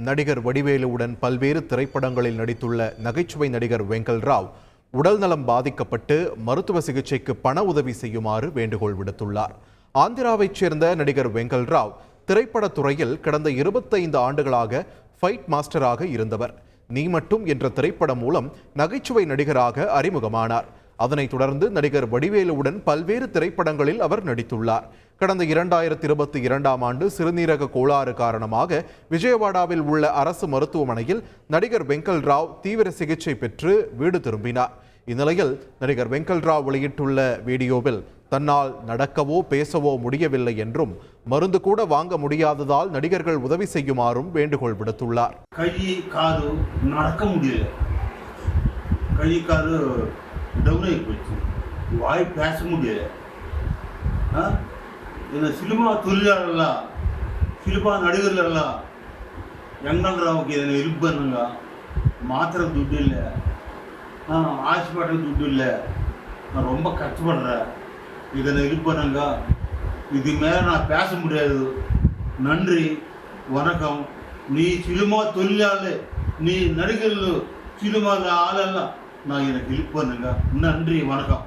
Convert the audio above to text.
நடிகர் வடிவேலுவுடன் பல்வேறு திரைப்படங்களில் நடித்துள்ள நகைச்சுவை நடிகர் வெங்கல் ராவ் உடல்நலம் பாதிக்கப்பட்டு மருத்துவ சிகிச்சைக்கு பண உதவி செய்யுமாறு வேண்டுகோள் விடுத்துள்ளார். ஆந்திராவைச் சேர்ந்த நடிகர் வெங்கல் ராவ் திரைப்படத் துறையில் கடந்த இருபத்தைந்து ஆண்டுகளாக ஃபைட் மாஸ்டராக இருந்தவர். நீ மட்டும் என்ற திரைப்படம் மூலம் நகைச்சுவை நடிகராக அறிமுகமானார். அதனைத் தொடர்ந்து நடிகர் வடிவேலுவுடன் பல்வேறு திரைப்படங்களில் அவர் நடித்துள்ளார். கடந்த இரண்டாயிரத்தி இருபத்தி இரண்டாம் ஆண்டு சிறுநீரக கோளாறு காரணமாக விஜயவாடாவில் உள்ள அரசு மருத்துவமனையில் நடிகர் வெங்கல் ராவ் தீவிர சிகிச்சை பெற்று வீடு திரும்பினார். இந்நிலையில் நடிகர் வெங்கல் ராவ் வெளியிட்டுள்ள வீடியோவில் தன்னால் நடக்கவோ பேசவோ முடியவில்லை என்றும் மருந்து கூட வாங்க முடியாததால் நடிகர்கள் உதவி செய்யுமாறும் வேண்டுகோள் விடுத்துள்ளார். கை காது நடக்க முடியல. கை காது டவுன் ஆகி போச்சு. வாய் பேச முடியல. ஆ? இந்த சினிமா தொழிலாளர்களாம் சினிமா நடிகர்களெல்லாம் எங்கள் ராவுக்கு இதில் ஹெல்ப் மாத்திரம் மாத்திரை துட்டு இல்லை. ஆ ஹாஸ்பிட்டல் துட்டு இல்லை. நான் ரொம்ப கஷ்டப்படுறேன். இதில் ஹெல்ப் இது மேலே நான் பேச முடியாது. நன்றி வணக்கம். நீ சினிமா தொழிலாளர் நீ நடிகர்கள் சினிமா ஆளெல்லாம். நான் எனக்கு இழுப்பு பண்ணுங்க நன்றி வணக்கம்.